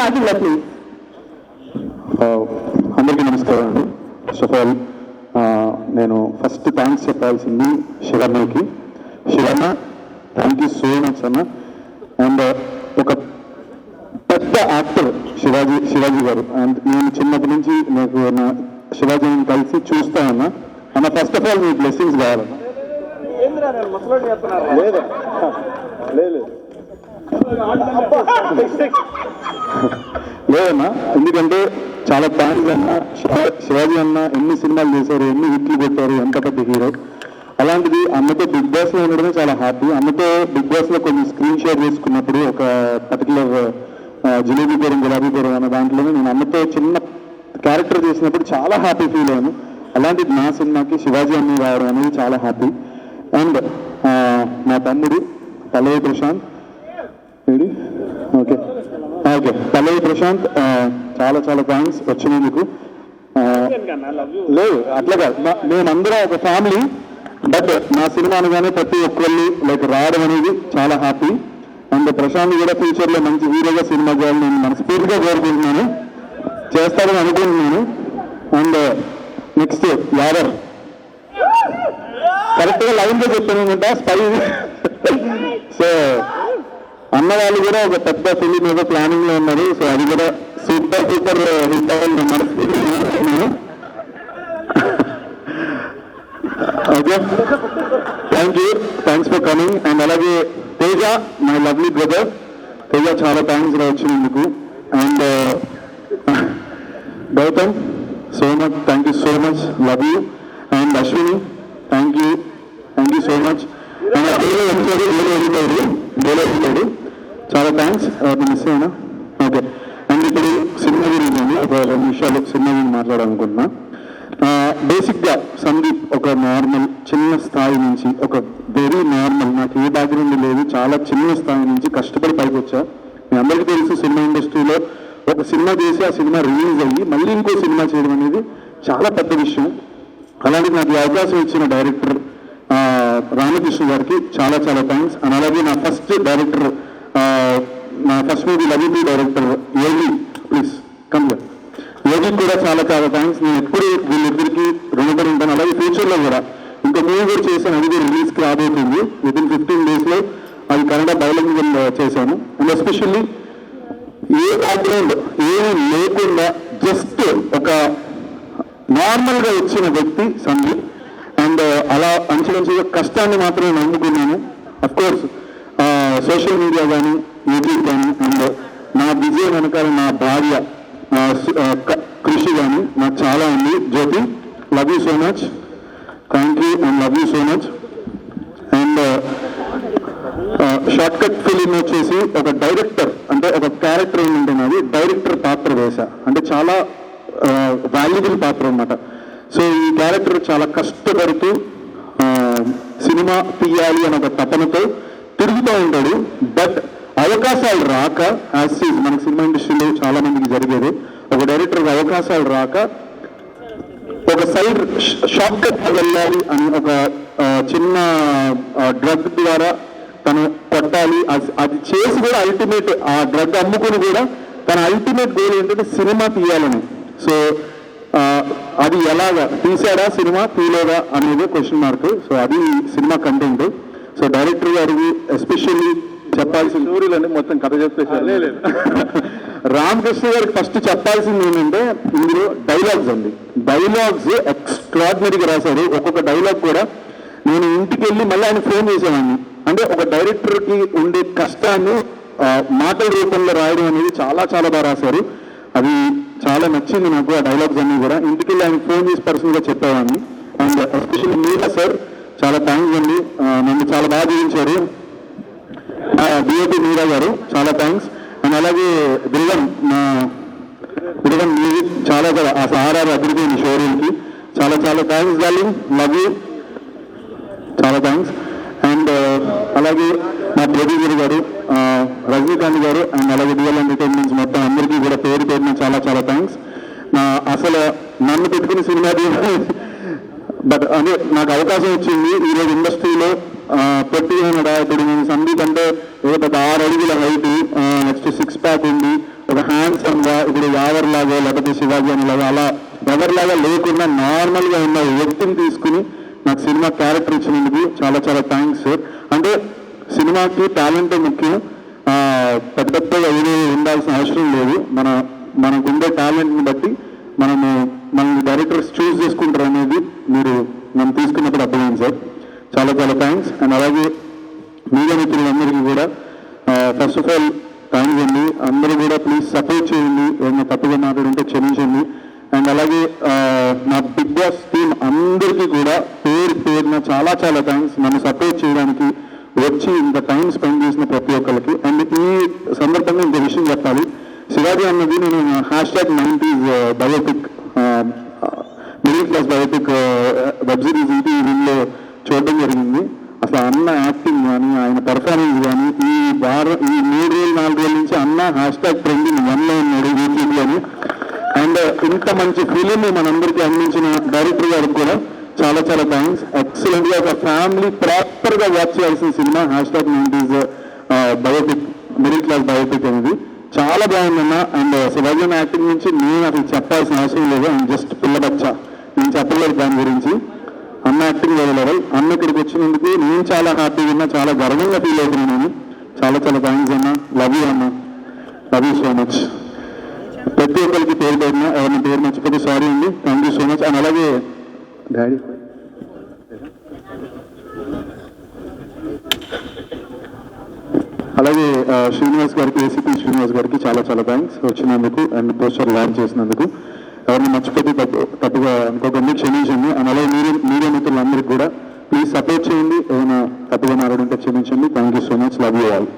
మాటల్లో ప్లీజ్ అందరికీ నమస్కారం అండి. ఫస్ట్ ఆఫ్ ఆల్ నేను ఫస్ట్ థ్యాంక్స్ చెప్పాల్సింది శివన్నకి Shivanna thank you so much అన్న అండ్ ఒక పెద్ద యాక్టర్ శివాజీ శివాజీ గారు. అండ్ నేను చిన్నప్పటి నుంచి నాకు నా శివాజీని కలిసి చూస్తా ఉన్నా. అన్న ఫస్ట్ ఆఫ్ ఆల్ మీ బ్లెస్సింగ్స్ కావాలన్న లేదా. లేదు. లేదన్నా ఎందుకంటే చాలా థ్యాంక్స్ అన్న శివాజీ అన్న ఎన్ని సినిమాలు చేశారు ఎన్ని హిట్లు కొట్టారు ఎంత పెద్ద హీరో. అలాంటిది అమ్మతో బిగ్ బాస్లో ఉండడమే చాలా హ్యాపీ అమ్మతో బిగ్ బాస్లో కొన్ని స్క్రీన్ షేర్ చేసుకున్నప్పుడు ఒక పర్టికులర్ జిలేబీ పూరం గులాబీ పూరం అన్న దాంట్లోనే నేను అమ్మతో చిన్న క్యారెక్టర్ చేసినప్పుడు చాలా హ్యాపీ ఫీల్ అయ్యాను. అలాంటిది నా సినిమాకి శివాజీ అన్న రావడం అనేది చాలా హ్యాపీ అండ్ మా తమ్ముడు పల్లవి ప్రశాంత్. ఓకే ఓకే పల్లవి ప్రశాంత్ చాలా చాలా థ్యాంక్స్ వచ్చింది మీకు. Uh, లేదు అట్లా కాదు. మేమందరం ఒక ఫ్యామిలీ బట్ నా సినిమా అనగానే ప్రతి ఒక్కళ్ళు లైక్ రావడం అనేది చాలా హ్యాపీ అండ్ ప్రశాంత్ కూడా ఫ్యూచర్లో మంచి హీరోగా సినిమా చేయాలని నేను మనస్ఫూర్తిగా కోరుకుంటున్నాను. చేస్తారని అనుకుంటున్నాను. అండ్ నెక్స్ట్ యాదర్ కరెక్ట్గా గా లైన్ చెప్పాను అనుకుంటా స్పై సో అన్నవాళ్ళు కూడా ఒక పెద్ద ఫిలిం ఏదో ప్లానింగ్లో ఉన్నారు. సో అది కూడా సూపర్ సూపర్ హిట్ అవ్వాలి okay. Thank you thanks for coming and అలాగే Teja my lovely brother Teja చాలా థ్యాంక్స్ వచ్చినందుకు and uh, Gautham so much thank you so much love you and Ashwini thank you thank you so much and డేలో వచ్చాడు డేలో వెళ్తాడు డేలో వెళ్తాడు చాలా థ్యాంక్స్ మిస్ అయినా ఓకే అండ్ ఇప్పుడు సినిమా గురించి అండి ఒక రెండు నిమిషాలు సినిమా గురించి మాట్లాడాలనుకుంటున్నా. బేసిక్గా సందీప్ ఒక నార్మల్ చిన్న స్థాయి నుంచి ఒక వెరీ నార్మల్ నాకు ఏ బ్యాక్గ్రౌండ్ లేదు చాలా చిన్న స్థాయి నుంచి కష్టపడి పైకి వచ్చా మీ అందరికీ తెలుసు సినిమా ఇండస్ట్రీలో ఒక సినిమా చేసి ఆ సినిమా రిలీజ్ అయ్యి మళ్ళీ ఇంకో సినిమా చేయడం అనేది చాలా పెద్ద విషయం. అలాగే నాకు ఈ అవకాశం ఇచ్చిన డైరెక్టర్ రామకృష్ణ గారికి చాలా చాలా థ్యాంక్స్ అండ్ అలాగే నా first director first movie లవిటీ director Yogi please come Yogi కూడా చాలా చాలా థ్యాంక్స్ నేను ఎప్పుడు వీళ్ళిద్దరికి రుణపడి ఉంటాను అలాగే ఫ్యూచర్లో కూడా. ఇంకా మూవీ కూడా చేశాను. అది కూడా రిలీజ్కి రాబోతుంది. విత్ ఇన్ ఫిఫ్టీన్ డేస్లో అది కన్నడ బయలంగిల్ uh, చేశాను. అండ్ ఎస్పెషల్లీ ఏ బ్యాక్గ్రౌండ్ ఏమీ లేకుండా జస్ట్ ఒక నార్మల్గా వచ్చిన వ్యక్తి సందీప్ అండ్ uh, అలా అంచులంచుగా కష్టాన్ని మాత్రమే నమ్ముకున్నాను. అఫ్కోర్స్ సోషల్ మీడియా కానీ యూట్యూబ్ కానీ అండ్ నా విజయం వెనకాల నా భార్య కృషి కానీ నాకు చాలా ఉంది. Jyothi love you so much thank you and love you so much and short cut film వచ్చేసి ఒక డైరెక్టర్ అంటే ఒక క్యారెక్టర్ ఏముంటున్నది డైరెక్టర్ పాత్ర వేశ. అంటే చాలా వాల్యుబుల్ పాత్ర అన్నమాట. సో ఈ క్యారెక్టర్ చాలా కష్టపడుతూ సినిమా తీయాలి అనే ఒక తపనతో తిరుగుతూ ఉంటాడు. బట్ అవకాశాలు రాక యాజ్ మనకి సినిమా ఇండస్ట్రీలో చాలా మందికి జరిగేది. ఒక డైరెక్టర్కి అవకాశాలు రాక ఒక సైడ్ షాక్ కట్ వెళ్ళాలి అని ఒక చిన్న డ్రగ్ ద్వారా తను కొట్టాలి. అది- అది చేసి కూడా అల్టిమేట్ ఆ డ్రగ్ అమ్ముకుని కూడా తన అల్టిమేట్ గోల్ ఏంటంటే సినిమా తీయాలని. సో అది ఎలాగా తీసాడా సినిమా తీయలేదా అనేది క్వశ్చన్ మార్క్ సో అది సినిమా కంటెంట్ సో డైరెక్టర్ గారికి ఎస్పెషల్లీ చెప్పాల్సిన స్టోరీలన్నీ మొత్తం కథ చెప్పేసారు రామకృష్ణ గారికి ఫస్ట్ చెప్పాల్సింది ఏంటంటే ఇందులో డైలాగ్స్ అండి. డైలాగ్స్ ఎక్స్ట్రాడినరీగా రాశారు. ఒక్కొక్క డైలాగ్ కూడా నేను ఇంటికి వెళ్ళి మళ్ళీ ఆయన ఫోన్ చేసేవాడిని. అంటే ఒక డైరెక్టర్కి ఉండే కష్టాన్ని మాటల రూపంలో రాయడం అనేది చాలా చాలా బాగా రాశారు. అది చాలా నచ్చింది నాకు ఆ డైలాగ్స్ అన్ని కూడా. ఇంటికి వెళ్ళి ఆయన ఫోన్ చేసి పర్సనల్గా చెప్పేవాడిని. అండ్ ఎస్పెషల్లీ మీరా సార్ చాలా థ్యాంక్స్ అండి. నన్ను చాలా బాగా జీవించారు డిఓపి మీరా గారు చాలా థ్యాంక్స్ అండ్ అలాగే దిల్వన్ మా దిల్వన్ మ్యూజిక్ చాలా చాలా ఆ సహారాలు అభివృద్ధి షోరూమ్కి చాలా చాలా థ్యాంక్స్ డార్లింగ్ లవ్ యూ చాలా థ్యాంక్స్ అండ్ అలాగే మా ప్రొడ్యూసర్ గారు రజనీకాంత్ గారు అండ్ అలాగే డిఎల్ ఎంటర్టైన్మెంట్స్ మొత్తం అందరికీ కూడా పేరు పేరున చాలా చాలా థ్యాంక్స్ నా అసలు నన్ను పెట్టుకుని సినిమా బట్ అదే నాకు అవకాశం వచ్చింది. ఈరోజు ఇండస్ట్రీలో పొట్టి ఇప్పుడు నేను సందీప్ అంటే ఏదో పెద్ద ఆరు అడుగుల హైట్ నెక్స్ట్ సిక్స్ ప్యాక్ ఉంది. ఒక హ్యాండ్సమ్గా ఇప్పుడు యావర్లాగా లేకపోతే శివాజీ అని లాగా అలా ఎవరిలాగా లేకుండా నార్మల్గా ఉన్న వ్యక్తిని తీసుకుని నాకు సినిమా క్యారెక్టర్ ఇచ్చినందుకు చాలా చాలా థ్యాంక్స్ సార్ అంటే సినిమాకి టాలెంట్ ముఖ్యం. పెద్ద పెద్దగా ఏదో ఉండాల్సిన అవసరం లేదు. మన మనకుండే టాలెంట్ని బట్టి మనము మన డైరెక్టర్స్ చూస్ చేసుకుంటారు అనేది మీరు మనం తీసుకున్నప్పుడు అర్థమైంది సార్ చాలా చాలా థ్యాంక్స్ అండ్ అలాగే మీడియా మిత్రులందరికీ కూడా ఫస్ట్ ఆఫ్ ఆల్ థ్యాంక్స్ అండి. అందరూ కూడా ప్లీజ్ సపోర్ట్ చేయండి. ఏమైనా తప్పుగా మాట్లాడుంటే క్షమించండి. అండ్ అలాగే నా బిగ్ బాస్ టీం అందరికీ కూడా పేరు పేరున చాలా చాలా థ్యాంక్స్ నన్ను సపోర్ట్ చేయడానికి వచ్చి ఇంత టైం స్పెండ్ చేసిన ప్రతి ఒక్కరికి. అండ్ ఈ సందర్భంగా ఇంకో విషయం చెప్పాలి. శివాజీ అన్నది నేను hash tag nineties biopic middle class biopic web series ఈటీవీలో చూడడం జరిగింది. అసలు అన్న యాక్టింగ్ కానీ ఆయన పెర్ఫార్మెన్స్ కానీ ఈ బార్ ఈ మూడు రోజులు నాలుగు రోజుల నుంచి అన్న హ్యాష్ ట్యాగ్ ట్రెండింగ్ వన్లో ఉన్నాడు యూట్యూబ్లోని అండ్ ఇంత మంచి ఫిలిం మనందరికీ అందించిన డైరెక్టర్ గారికి కూడా చాలా చాలా థ్యాంక్స్ ఎక్సలెంట్గా ఒక ఫ్యామిలీ ప్రాపర్గా వాచ్ చేయాల్సిన cinema hash tag nineties biopic middle class biopic అనేది. చాలా బాగుందన్న అండ్ శివాజీ యాక్టింగ్ నుంచి నేను అసలు చెప్పాల్సిన అవసరం లేదు. అండ్ జస్ట్ పిల్లబచ్చ నేను చెప్పలేదు దాని గురించి. అన్న యాక్టింగ్ వేరే లెవెల్ అన్న ఇక్కడికి వచ్చినందుకు నేను చాలా హ్యాపీగా ఉన్నా చాలా గర్వంగా ఫీల్ అవుతున్నాను చాలా చాలా థ్యాంక్స్ అన్న. లవ్ యూ అన్న. లవ్ యూ సో మచ్ ప్రతి ఒక్కరికి పేరు పేరున ఎవరిని పేరు మర్చిపోతే సారీ అండి. Thank you so much and అలాగే డాడీ. అలాగే శ్రీనివాస్ గారికి ఏసీపీ శ్రీనివాస్ గారికి చాలా చాలా థ్యాంక్స్ వచ్చినందుకు అండ్ పోస్టర్ లాంచ్ చేసినందుకు. ఎవరిని మర్చిపోతే తప్పు తప్పుగా అనుకోకండి క్షమించండి. అండ్ అలాగే మీడియా మీడియా మిత్రులందరికీ కూడా ప్లీజ్ సపోర్ట్ చేయండి. ఏమైనా తప్పుగా మాట్లాడుంటే క్షమించండి. Thank you so much love you all